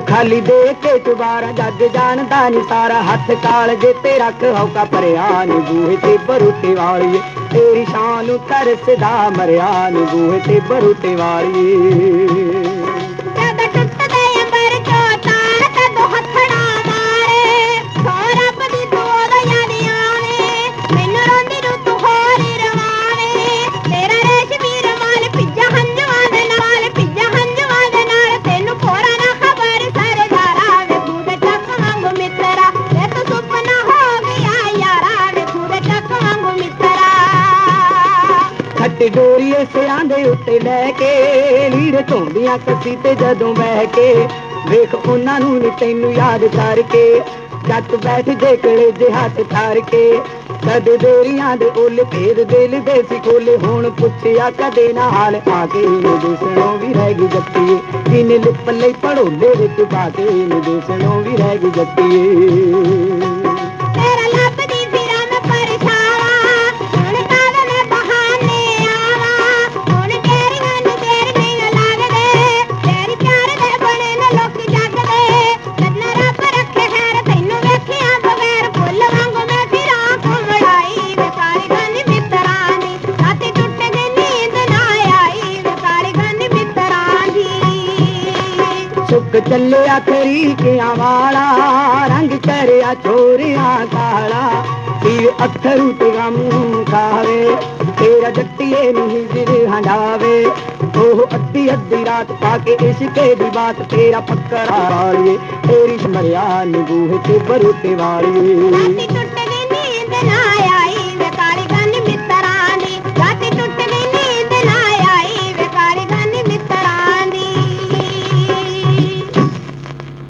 ਖਾਲੀ ਦੇ ਕੇ ਚੁਬਾਰਾ ਜੱਗ ਜਾਣਦਾ ਨੀ ਸਾਰਾ। ਹੱਥ ਕਾਲ ਜੇ ਤੇ ਰੱਖ ਹੌਕਾ ਭਰਿਆ ਨੀ, ਬੂਹੇ ਤੇ ਬਰੂਟੇ ਵਾਲੀਏ। ਤੇਰੀ ਸ਼ਾਨ ਨੂੰ ਤਰਸਦਾ ਮਰਿਆਨ ਬੂਹੇ ਤੇ ਬਰੂਟੇ ਵਾਲੀਏ। ਖੱਟ ਡੋਰੀਏ ਸਿਰਾਂ ਦੇ ਉੱਤੇ ਲੈ ਕੇ ਲੀਰ ਧੋਂਦੀਆਂ ਕੱਸੀ ਤੇ ਜਦੋਂ ਬਹਿ ਕੇ, ਵੇਖ ਉਹਨਾਂ ਨੂੰ ਨੀ ਤੈਨੂੰ ਯਾਦ ਕਰਕੇ, ਜੱਟ ਬੈਠ ਦੇ ਕਲੇ ਜੇ ਹੱਥ ਧਾਰ ਕੇ ਕਦੇ ਡੋਰੀਆਂ ਦੇ ਉੱਲ ਫੇਰ ਦਿਲ ਦੇ ਸੀ ਖੋਲੇ ਹੁਣ ਪੁੱਛਿਆ ਕਦੇ ਨਾ ਹਾਲ ਆ ਕੇ ਨੇ ਦੇਸਣੋਂ ਵੀ ਰਹਿ ਗਈ ਜੱਟੀਏ ਕਿਨੇ ਲਿਪ ਲਈ ਪੜੋਲੇ ਵਿੱਚ ਪਾ ਕੇ, ਨੇ ਦੇਸਣੋਂ ਵੀ ਰਹਿ ਗਈ ਜੱਟੀਏ ਸੁੱਕ ਚੱਲਿਆ ਤਰੀਕਿਆਂ ਵਾਲਾ, ਰੰਗ ਕਰਿਆ ਛੋਰਿਆਂ ਕਾਲਾ। ਸੀ ਅੱਥਰੂ ਤੇ ਗਮ ਖਾਵੇ, ਤੇਰਾ ਜੱਟੀਏ ਨਹੀਂ ਦਿਲ ਹੰਡਾਵੇ। ਉਹ ਅੱਧੀ ਅੱਧੀ ਰਾਤ ਪਾ ਕੇ ਇਸ਼ਕੇ ਦੀ ਬਾਤ ਤੇਰਾ ਪੱਕਰਾ ਵਾਲੀਏ ਤੇਰੀ ਸਮਰਿਆ ਨਿਗੂਹ ਤੇ ਬਰੂਟੇ ਵਾਲੀਏ।